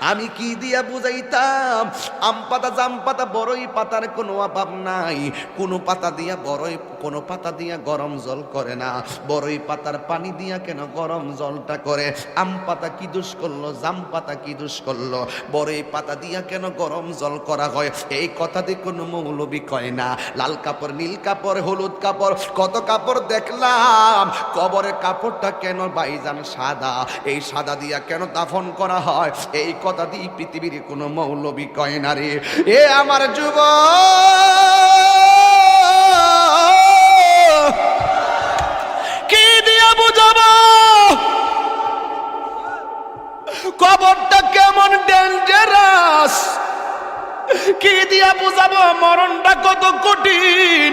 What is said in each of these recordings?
আমি কি দিয়া বুঝাইতাম? আম পাতা জাম পাতা বড়ই পাতার কোনো অভাব নাই। কোনো পাতা দিয়া বড়ই কোনো পাতা দিয়া গরম জল করে না। বড়ই পাতার পানি দিয়া কেন গরম জলটা করে? আম পাতা কি দুষ করল? জাম পাতা কি দুষ করল? বড়ই পাতা দিয়া কেন গরম জল করা হয়? এই কথা দিয়ে কোনো মৌলবি কয় না। লাল কাপড়, নীল কাপড়, হলুদ কাপড়, কত কাপড় দেখলাম। কবরের কাপড়টা কেন বাইজান সাদা? এই সাদা দিয়া কেন দাফন করা হয়? এই কথা দিয়ে পৃথিবীর কোনো মৌলবি কয় না রে। এ আমার যুব কি দিয়া বুঝাবো মরণটা কত কঠিন।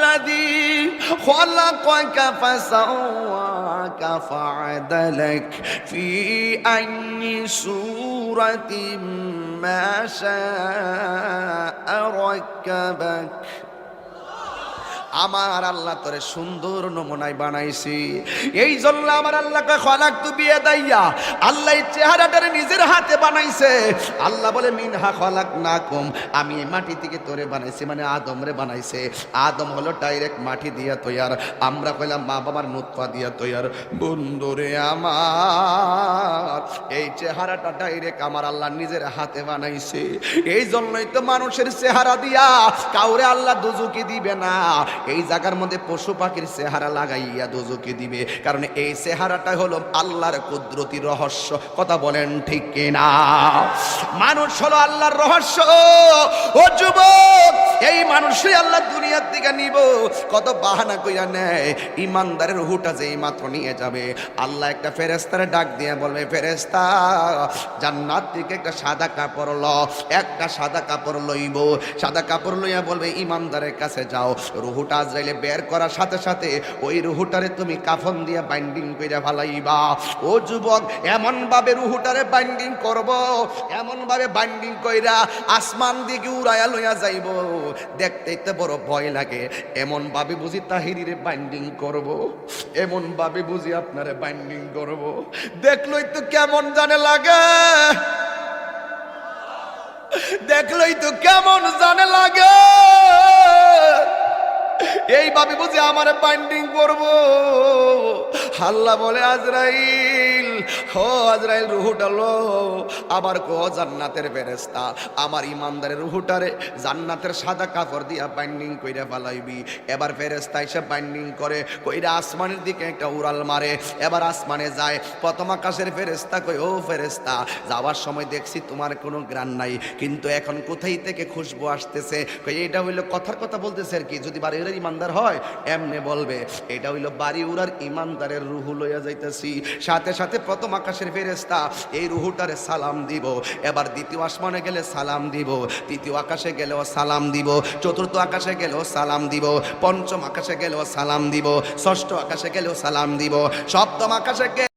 الذي خلقك فسواك فعدلك في أي سورة ما شاء ركبك. আমার আল্লাহ তোরে সুন্দর নমুনায় বানাইছি। এই জন্য আমার আল্লাহকে খলাক তু বিয়ে দাইয়া আল্লাহ চেহারাটারে নিজের হাতে বানাইছে। আল্লাহ বলে, মিনহা খলাক না কম আমি এই মাটি থেকে তোরে বানাইছি মানে আদম রে বানাইছে। আদম হলো ডাইরেক্ট মাটি দিয়া তৈয়ার। আমরা কইলাম, মা বাবার নুৎফা দিয়া তৈয়ার। বন্ধুরে আমার, এই চেহারাটা ডাইরেক্ট আমার আল্লাহ নিজের হাতে বানাইছে। এই জন্যই তো মানুষের চেহারা দিয়া কাউরে আল্লাহ দুজুকি দিবে না। এই জায়গার মধ্যে পশু পাখির চেহারা লাগাইয়া দোজকে দিবে। কারণ এই চেহারাটা হলো আল্লাহর কুদরতি রহস্য। কথা বলেন ঠিক কিনা? মানুষ হলো আল্লাহর রহস্য। ও যুবক! মানুষই আল্লাহ দুনিয়ার দিকে নিব। কত বাহানা কইরা নেয়। ইমানদারের হুটা যে মাত্র নিয়ে যাবে। আল্লাহ একটা ফেরেস্তারে ডাক দিয়ে বলবে ফেরেস্তা জান্নাত থেকে একটা সাদা কাপড় ল, একটা সাদা কাপড় লইব। সাদা কাপড় লইয়া বলবে, ইমানদারের কাছে যাও। রুহুটা আজরাইলে বের করার সাথে সাথে ওই রুহুটারে তুমি কাফন দিয়ে বাইন্ডিং কইরা ফালাইবা। ও যুবক এমন ভাবে রুহুটারে বাইন্ডিং করব এমন ভাবে বাইন্ডিং কইরা আসমান দিকে উড়াইয়া লইয়া যাইব। দেখতে তো বড় ভয় লাগে। এমন ভাবে বুঝি তাহিরিরে বাইন্ডিং করব। এমন ভাবে বুঝি আপনারে বাইন্ডিং করব। দেখলই তো কেমন জানে লাগে। দেখলই তো কেমন জানে লাগে। এইভাবে বুঝি আমার বাইন্ডিং করব। হাল্লা বলে, আজরাইল হো আজরাইল, রুহুটা লো। আবার কো জান্নাতের ফেরেস্তা আমার ইমানদারের রুহুটারে জান্নাতের সাদা কাপড় দিয়া বাইন্ডিং কইরা ফালাইবি। এবার ফেরেস্তা এসে বাইন্ডিং করে, কইরা আসমানের দিকে একটা উড়াল মারে। এবার আসমানে যায়, প্রথম আকাশের ফেরেস্তা কই ও ফেরেস্তা যাওয়ার সময় দেখছি তোমার কোনো গ্রান নাই, কিন্তু এখন কোথায় থেকে খুশবু আসতেছে? কই, এটা হইল কথার কথা বলতেছে আর কি, যদি বাড়ি উড়ার ইমানদার হয়, এমনে বলবে। এটা হইল বাড়ি উড়ার ইমানদারের রুহু লইয়া যাইতেছি। সাথে সাথে প্রথম আকাশের ফেরেস্তা এই রুহুটারে সালাম দিব। এবার দ্বিতীয় আসমানে গেলে সালাম দিব, তৃতীয় আকাশে গেলেও সালাম দিব, চতুর্থ আকাশে গেলেও সালাম দিব, পঞ্চম আকাশে গেলেও সালাম দিব, ষষ্ঠ আকাশে গেলেও সালাম দিব, সপ্তম আকাশে